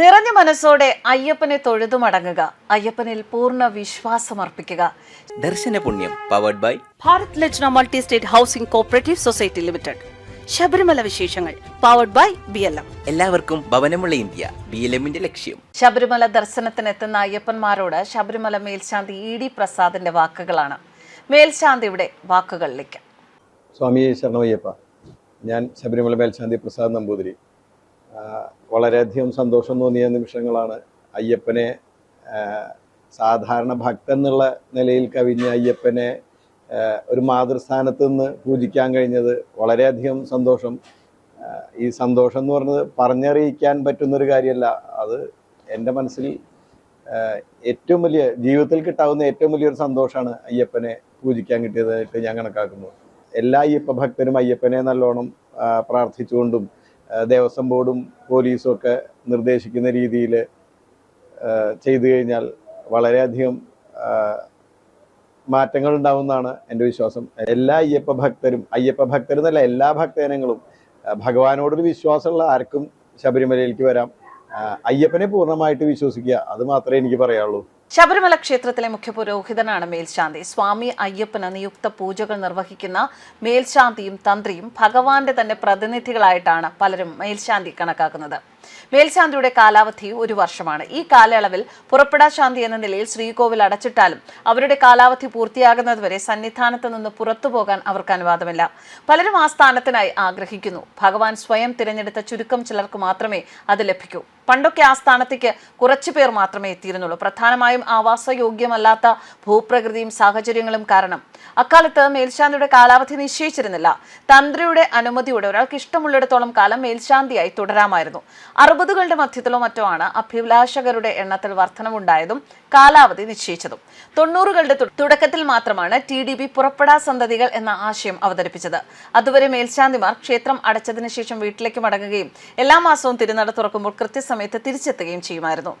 നിറഞ്ഞ മനസ്സോടെ അയ്യപ്പനെ തൊഴുതു മടങ്ങുക. അയ്യപ്പനിൽ പൂർണ വിശ്വാസമർപ്പിക്കുക. ദർശന പുണ്യം powered by Bharat Lajna multi state housing cooperative society limited. Sabarimala വിശേഷങ്ങൾ powered by B L M എല്ലാവർക്കും ഭവനമുള്ള ഇന്ത്യ ബി എൽ എമ്മിന്റെ ലക്ഷ്യം. ശബരിമല ദർശനത്തിനെത്തുന്ന അയ്യപ്പന്മാരോട് ശബരിമല മേൽശാന്തി ഇ ഡി പ്രസാദിന്റെ വാക്കുകളാണ്. മേൽശാന്തിയുടെ വാക്കുകളിലേക്ക്. സ്വാമി ശരണമയ്യപ്പ ഞാൻ ശബരിമല മേൽശാന്തി പ്രസാദ് നമ്പൂതിരി. വളരെയധികം സന്തോഷം തോന്നിയ നിമിഷങ്ങളാണ് അയ്യപ്പനെ സാധാരണ ഭക്തൻ എന്നുള്ള നിലയിൽ കവിഞ്ഞ അയ്യപ്പനെ ഒരു മാതൃസ്ഥാനത്ത് നിന്ന് പൂജിക്കാൻ കഴിഞ്ഞത് വളരെയധികം സന്തോഷം. ഈ സന്തോഷം എന്ന് പറഞ്ഞത് പറഞ്ഞറിയിക്കാൻ പറ്റുന്നൊരു കാര്യമല്ല. അത് എന്റെ മനസ്സിൽ ഏറ്റവും വലിയ ജീവിതത്തിൽ കിട്ടാവുന്ന ഏറ്റവും വലിയൊരു സന്തോഷമാണ് അയ്യപ്പനെ പൂജിക്കാൻ കിട്ടിയതായിട്ട് ഞാൻ കണക്കാക്കുന്നു. എല്ലാ അയ്യപ്പ ഭക്തരും അയ്യപ്പനെ നല്ലോണം പ്രാർത്ഥിച്ചുകൊണ്ടും ദേവസ്വം ബോർഡും പോലീസും ഒക്കെ നിർദ്ദേശിക്കുന്ന രീതിയിൽ ചെയ്തു കഴിഞ്ഞാൽ വളരെയധികം മാറ്റങ്ങൾ ഉണ്ടാവുമെന്നാണ് എന്റെ വിശ്വാസം. എല്ലാ അയ്യപ്പ ഭക്തരും അയ്യപ്പ ഭക്തരെന്നല്ല എല്ലാ ഭക്തജനങ്ങളും ഭഗവാനോടൊരു വിശ്വാസമുള്ള ആർക്കും ശബരിമലയിലേക്ക് വരാം. അയ്യപ്പനെ പൂർണമായിട്ട് വിശ്വസിക്കുക അത് മാത്രമേ എനിക്ക് പറയാനുള്ളൂ. ശബരിമല ക്ഷേത്രത്തിലെ മുഖ്യ പുരോഹിതനാണ് മേൽശാന്തി. സ്വാമി അയ്യപ്പന് നിയുക്ത പൂജകൾ നിർവഹിക്കുന്ന മേൽശാന്തിയും തന്ത്രിയും ഭഗവാന്റെ തന്നെ പ്രതിനിധികളായിട്ടാണ് പലരും മേൽശാന്തി കണക്കാക്കുന്നത്. മേൽശാന്തിയുടെ കാലാവധി ഒരു വർഷമാണ്. ഈ കാലയളവിൽ പുറപ്പെടാ ശാന്തി എന്ന നിലയിൽ ശ്രീകോവിൽ അടച്ചിട്ടാലും അവരുടെ കാലാവധി പൂർത്തിയാകുന്നതുവരെ സന്നിധാനത്ത് നിന്ന് പുറത്തു പോകാൻ അവർക്ക് അനുവാദമില്ല. പലരും ആ സ്ഥാനത്തിനായി ആഗ്രഹിക്കുന്നു. ഭഗവാൻ സ്വയം തിരഞ്ഞെടുത്ത ചുരുക്കം ചിലർക്ക് മാത്രമേ അത് ലഭിക്കൂ. പണ്ടൊക്കെ ആ സ്ഥാനത്തേക്ക് കുറച്ചു പേർ മാത്രമേ എത്തിയിരുന്നുള്ളൂ. പ്രധാനമായും ആവാസയോഗ്യമല്ലാത്ത ഭൂപ്രകൃതിയും സാഹചര്യങ്ങളും കാരണം. അക്കാലത്ത് മേൽശാന്തിയുടെ കാലാവധി നിശ്ചയിച്ചിരുന്നില്ല. തന്ത്രിയുടെ അനുമതിയോടെ ഒരാൾക്ക് ഇഷ്ടമുള്ളിടത്തോളം കാലം മേൽശാന്തിയായി തുടരാമായിരുന്നു. അറുപതുകളുടെ മധ്യത്തിലോ മറ്റോ ആണ് അഭിലാഷകരുടെ എണ്ണത്തിൽ വർധനമുണ്ടായതും കാലാവധി നിശ്ചയിച്ചതും. തൊണ്ണൂറുകളുടെ തുടക്കത്തിൽ മാത്രമാണ് ടി ഡി ബി പുറപ്പെടാ സന്തതികൾ എന്ന ആശയം അവതരിപ്പിച്ചത്. അതുവരെ മേൽശാന്തിമാർ ക്ഷേത്രം അടച്ചതിനു ശേഷം വീട്ടിലേക്ക് മടങ്ങുകയും എല്ലാ മാസവും തിരുനട തുറക്കുമ്പോൾ കൃത്യസമയത്ത് തിരിച്ചെത്തുകയും ചെയ്യുമായിരുന്നു.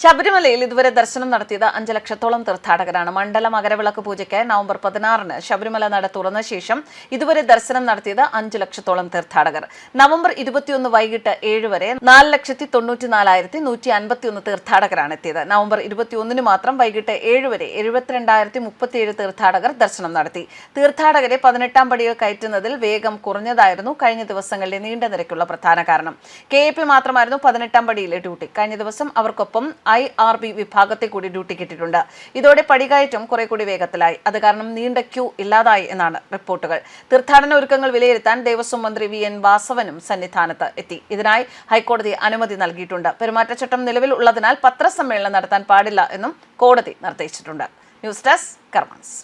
ശബരിമലയിൽ ഇതുവരെ ദർശനം നടത്തിയത് അഞ്ച് ലക്ഷത്തോളം തീർത്ഥാടകരാണ്. മണ്ഡല മകരവിളക്ക് പൂജയ്ക്ക് നവംബർ പതിനാറിന് ശബരിമല നട തുറന്ന ശേഷം ഇതുവരെ ദർശനം നടത്തിയത് അഞ്ച് ലക്ഷത്തോളം തീർത്ഥാടകർ. നവംബർ ഇരുപത്തിയൊന്ന് വൈകിട്ട് ഏഴ് വരെ നാല് ലക്ഷത്തി തൊണ്ണൂറ്റി നൂറ്റി അൻപത്തിയൊന്ന് തീർത്ഥാടകരാണ് എത്തിയത്. നവംബർ ഇരുപത്തിയൊന്നിന് മാത്രം വൈകിട്ട് ഏഴ് വരെ എഴുപത്തിരണ്ടായിരത്തി മുപ്പത്തിയേഴ് തീർത്ഥാടകർ ദർശനം നടത്തി. തീർത്ഥാടകരെ പതിനെട്ടാം പടിയിൽ കയറ്റുന്നതിൽ വേഗം കുറഞ്ഞതായിരുന്നു കഴിഞ്ഞ ദിവസങ്ങളിലെ നീണ്ട നിരക്കുള്ള പ്രധാന കാരണം. കെ മാത്രമായിരുന്നു പതിനെട്ടാം പടിയിലെ ഡ്യൂട്ടി. കഴിഞ്ഞ ദിവസം അവർക്കൊപ്പം ഐ ആർ ബി വിഭാഗത്തെ കൂടി ഡ്യൂട്ടി കിട്ടിയിട്ടുണ്ട്. ഇതോടെ പടികയറ്റം കുറെ കൂടി വേഗത്തിലായി. അത് കാരണം നീണ്ട ക്യൂ ഇല്ലാതായി എന്നാണ് റിപ്പോർട്ടുകൾ. തീർത്ഥാടന ഒരുക്കങ്ങൾ വിലയിരുത്താൻ ദേവസ്വം മന്ത്രി വി എൻ വാസവനും സന്നിധാനത്ത് എത്തി. ഇതിനായി ഹൈക്കോടതി അനുമതി നൽകിയിട്ടുണ്ട്. പെരുമാറ്റച്ചട്ടം നിലവിൽ ഉള്ളതിനാൽ പത്രസമ്മേളനം നടത്താൻ പാടില്ല എന്നും കോടതി നിർദ്ദേശിച്ചിട്ടുണ്ട്. News desk കർമാൻസ്.